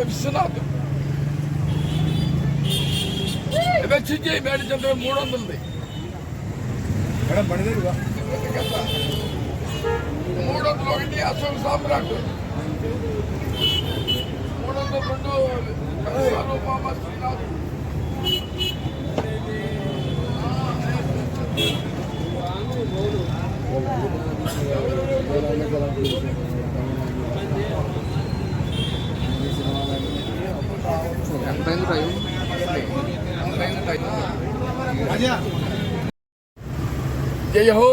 విశ్వనాథ్ రచించి మేడి చంద్ర మూడు వందలది మేడం పడిదేరుగా మూడు వందలు ఒకటి అశోక్ సామ్రాట్. మూడు వందల రెండు శ్రీనాథ్ ఎంతైంది టైం ఎంతైంది టైం జయ హో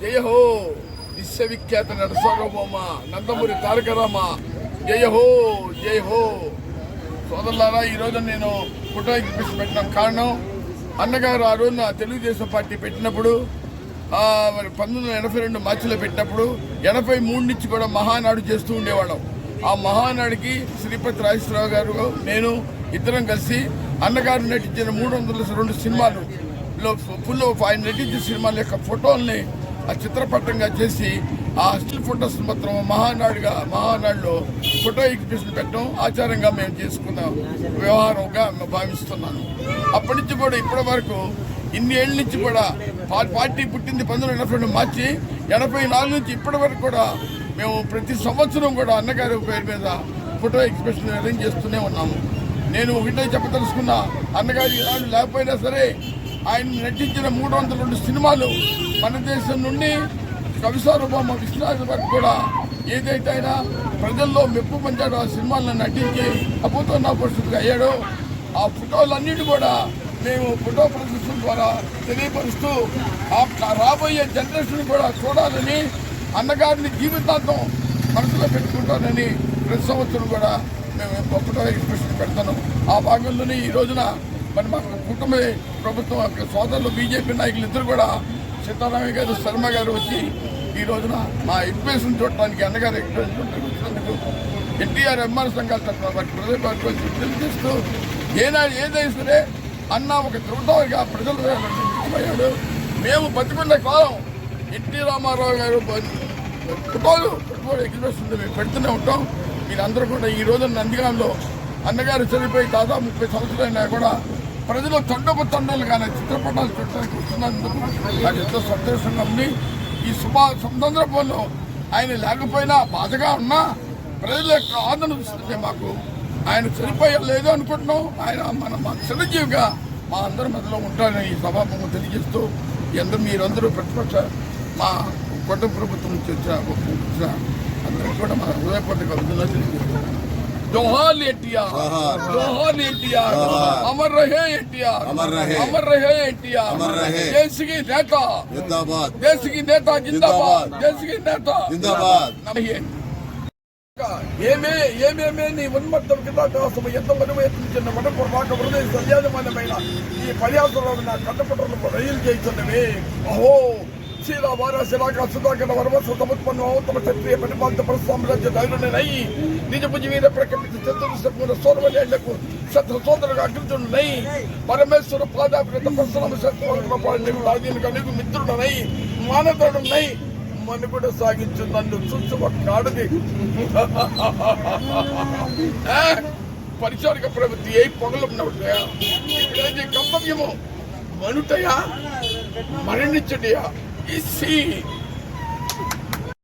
జయ హో విశ్వవిఖ్యాత నరసార్వభౌమ నందమూరి తారక రామ జయ హో జయ హో సోదరులారా ఈరోజు నేను ఫోటో ఎగ్జిబిషన్ పెట్టడం కారణం అన్నగారు ఆ రోజున తెలుగుదేశం పార్టీ పెట్టినప్పుడు పంతొమ్మిది వందల ఎనభై రెండు మార్చిలో పెట్టినప్పుడు ఎనభై మూడు నుంచి కూడా మహానాడు చేస్తూ ఉండేవాళ్ళం. ఆ మహానాడికి శ్రీపతి రాజేశ్వరరావు గారు నేను ఇద్దరం కలిసి అన్నగారు నటించిన మూడు వందల రెండు సినిమాలు ఫుల్ ఆయన నటించిన సినిమాల యొక్క ఫోటోల్ని ఆ చిత్రపటంగా చేసి ఆ స్టిల్ ఫోటోస్ మాత్రం మహానాడుగా మహానాడులో ఫోటో ఎగ్జిబిషన్ పెట్టడం ఆచారంగా మేము చేసుకున్న వ్యవహారంగా భావిస్తున్నాను. అప్పటి నుంచి కూడా ఇప్పటి వరకు ఇన్ని ఏళ్ళ నుంచి కూడా పార్టీ పుట్టింది పంతొమ్మిది వందల ఎనభై రెండు మార్చి ఎనభై నాలుగు నుంచి ఇప్పటి వరకు కూడా మేము ప్రతి సంవత్సరం కూడా అన్నగారి పేరు మీద ఫోటో ఎగ్జిబిషన్ అరేంజ్ చేస్తూనే ఉన్నాము. నేను ఒకటే చెప్పదలుచుకున్నా అన్నగారు ఈనాడు లేకపోయినా సరే ఆయన నటించిన మూడు వందల రెండు సినిమాలు మన దేశం నుండి కవిసారూపమ్మ విశ్వనాథ్ వరకు కూడా ఏదైతే ఆయన ప్రజల్లో మెప్పు పంచాడో ఆ సినిమాలను నటించి అద్భుతంగా పరిస్థితిగా అయ్యాడో ఆ ఫోటోలన్నిటి కూడా మేము ఫోటో ప్రదర్శన ద్వారా తెలియపరుస్తూ ఆ రాబోయే జనరేషన్ కూడా చూడాలని అన్నగారిని జీవితాంతం మనసులో పెట్టుకుంటానని ప్రతి సంవత్సరం కూడా మేము ఫోటో ఎగ్జిబిషన్ పెడతాను. ఆ భాగంలోనే ఈ రోజున మరి మా కుటుంబ ప్రభుత్వం యొక్క సోదరులు బీజేపీ నాయకులు ఇద్దరు కూడా సీతారామయ్య గారు శర్మ గారు వచ్చి ఈ రోజున మా ఎగ్జిబిషన్ చూడటానికి అన్నగారు ఎగ్జిబిషన్ వచ్చినందుకు ఎన్టీఆర్ ఎంఆర్ సంఘాలు తరఫున వాటి ప్రజల తెలియజేస్తూ ఏనాడు ఏదైనా సరే అన్న ఒక ధృవతాగా ప్రజలు అయ్యాడు మేము బతికున్న కాలం ఎన్టీ రామారావు గారు ఫోటోలు ఫోటోలు ఎగ్జిబిషన్ మేము పెడుతూనే ఉంటాం. మీరందరూ కూడా ఈ రోజు నందిగాంలో అన్నగారు చనిపోయి దాదాపు ముప్పై సంవత్సరాలైనా కూడా ప్రజలు తండపు తండలు కానీ చిత్రపటాలు చూడటానికి వస్తున్నందుకు నాకు ఎంతో సంతోషంగా ఉంది. ఈ శుభ సందర్భంలో ఆయన లేకపోయినా బాధగా ఉన్నా ప్రజల యొక్క ఆదరణ చూస్తుంటే మాకు ఆయన చనిపోయలేదు అనుకుంటున్నాం. ఆయన మన మా చిరంజీవిగా మా అందరి మధ్యలో ఉంటారని ఈ సభాపము తెలియజేస్తూ ఎందరూ మీరందరూ ప్రతిపక్ష మా కుటుంబ ప్రభుత్వం నుంచి వచ్చిన అందరికీ కూడా మన హృదయపూర్వక అభినందనలు జోహార్ ఎన్టీఆర్ జోహార్ ఎన్టీఆర్ అమర్ రహే ఎన్టీఆర్ అమర్ రహే. అమర్ రహే ఎన్టీఆర్ దేశకి నేత జిందాబాద్. దేశకి నేత జిందాబాద్ దేశకి నేత. జిందాబాద్. ఏమే ఏమేమే నీ ఉన్మత్తం కింద కోసం ఎంత మనము ఎత్తించిన మనపు హృదయ సన్యాసమానమైన ఈ పర్యాసంలో నా కట్టపట్టలకు రైలు చేస్తున్నవే అహో శ్రీరా వారాసి రాక సుధాకర వర్మ సముత్పన్న తమ క్షత్రియ పరిపాలిత ప్రసామ్రాజ్య ధైర్యునై నిజ భుజ వీర ప్రకటిత చతుర్శపూర సోర్వలేళ్ళకు శత్రు సోదరుగా అగ్రజునై పరమేశ్వర పాదాభిత ప్రసన్నమ శత్రు మిత్రుడనై మానవుడునై మనుగడ సాగించు నన్ను చూసి ఒక్కాడది పరిచారిక ప్రవృత్తి ఏ పొగలున్నవుటయా కర్తవ్యము మనుటయా? మరణించుటయా? ఇసి